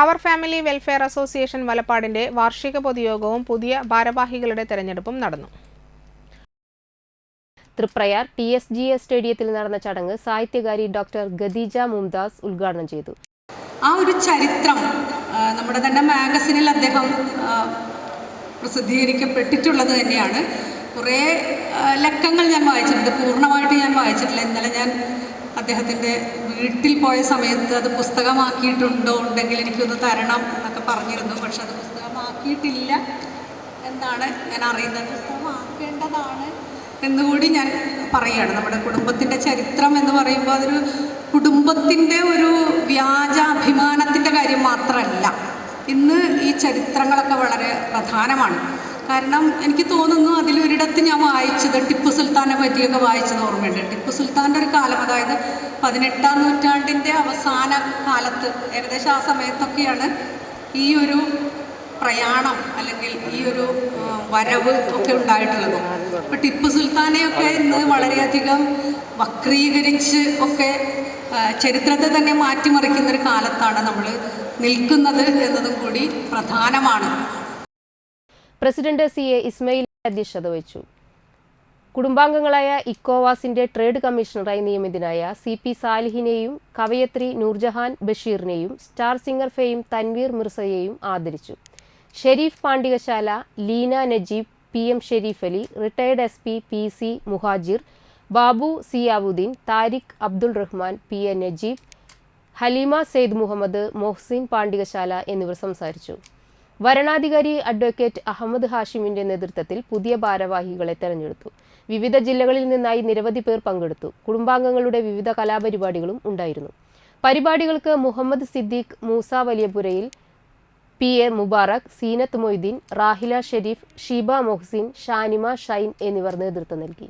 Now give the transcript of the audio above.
അവർ family welfare association വലപ്പാടിന്റെ വാർഷിക പൊതുയോഗവും പുതിയ ഭാരവാഹികളുടെ തെരഞ്ഞെടുപ്പും നടന്നു. Triprayar T S G S സ്റ്റേഡിയത്തിൽ നടന്ന ചടങ്ങ് സാഹിത്യകാരി ഡോക്ടർ ഗദീജ മുംതാസ് ഉദ്ഘാടനം ചെയ്തു. ആ ഒരു ചരിത്രം നമ്മുടെ തന്നെ മാഗസിനിൽ അദ്ദേഹം പ്രസിദ്ധീകരിക്കപ്പെട്ടിട്ടുള്ളത് തന്നെയാണ്. കുറേ ലക്കങ്ങൾ ഞാൻ വായിച്ചിട്ടുണ്ട്. പൂർണമായിട്ട് ഞാൻ വായിച്ചിട്ടില്ല. ഇന്നലെ ഞാൻ അദ്ദേഹത്തിന്റെ വീട്ടിൽ പോയ സമയത്ത് അത് പുസ്തകമാക്കിയിട്ടുണ്ടോ ഉണ്ടെങ്കിൽ എനിക്കൊന്ന് തരണം എന്നൊക്കെ പറഞ്ഞിരുന്നു. പക്ഷെ അത് പുസ്തകമാക്കിയിട്ടില്ല എന്നാണ് ഞാൻ അറിയുന്നത്. പുസ്തകമാക്കേണ്ടതാണ് എന്നുകൂടി ഞാൻ പറയുകയാണ്. നമ്മുടെ കുടുംബത്തിന്റെ ചരിത്രം എന്ന് പറയുമ്പോൾ അതൊരു കുടുംബത്തിന്റെ ഒരു വ്യാജ അഭിമാനത്തിന്റെ കാര്യം മാത്രമല്ല. ഇന്ന് ഈ ചരിത്രങ്ങളൊക്കെ വളരെ പ്രധാനമാണ്. കാരണം എനിക്ക് തോന്നുന്നു അതിലൊരിടത്ത് ഞാൻ വായിച്ചത് ടിപ്പു സുൽത്താനെ പറ്റിയൊക്കെ വായിച്ചത് ഓർമ്മയുണ്ട്. ടിപ്പു സുൽത്താന്റെ ഒരു കാലം അതായത് പതിനെട്ടാം നൂറ്റാണ്ടിന്റെ അവസാന കാലത്ത് ഏകദേശം ആ സമയത്തൊക്കെയാണ് ഈ ഒരു പ്രയാണം അല്ലെങ്കിൽ ഈ ഒരു വരവ് ഒക്കെ ഉണ്ടായിട്ടുള്ളത്. അപ്പം ടിപ്പു സുൽത്താനെയൊക്കെ ഇന്ന് വളരെയധികം വക്രീകരിച്ച് ഒക്കെ ചരിത്രത്തെ തന്നെ മാറ്റിമറിക്കുന്ന ഒരു കാലത്താണ് നമ്മൾ നിൽക്കുന്നത് എന്നതും കൂടി പ്രധാനമാണ്. പ്രസിഡന്റ് സി എ ഇസ്മയിൽ അധ്യക്ഷത വഹിച്ചു. കുടുംബാംഗങ്ങളായ ഇക്കോവാസിന്റെ ട്രേഡ് കമ്മീഷണറായി നിയമിതനായ സി പി സാലിഹിനെയും കവയത്രി നൂർജഹാൻ ബഷീറിനെയും സ്റ്റാർ സിംഗർ ഫെയിം തൻവീർ മിർസയെയും ആദരിച്ചു. Sharif Pandikasala Leena Najeeb P M Sharif Ali retired S P P C Muhajir Babu Ziyavudheen Tariq Abdul Rahman P A Najeeb Haleema Syed Muhammad Mohsin Pandikasala എന്നിവർ സംസാരിച്ചു. വരണാധികാരി advocate Ahmed ഹാഷിമിന്റെ നേതൃത്വത്തിൽ പുതിയ ഭാരവാഹികളെ തെരഞ്ഞെടുത്തു. വിവിധ ജില്ലകളിൽ നിന്നായി നിരവധി പേർ പങ്കെടുത്തു. കുടുംബാംഗങ്ങളുടെ വിവിധ കലാപരിപാടികളും ഉണ്ടായിരുന്നു. പരിപാടികൾക്ക് മുഹമ്മദ് സിദ്ദീഖ് മൂസ വലിയപുരയിൽ പി എ മുബാറക് സീനത്ത് മൊയ്തീൻ റാഹില ഷെരീഫ് ഷീബ മൊഹ്സിൻ ഷാനിമ ഷൈൻ എന്നിവർ നേതൃത്വം നൽകി.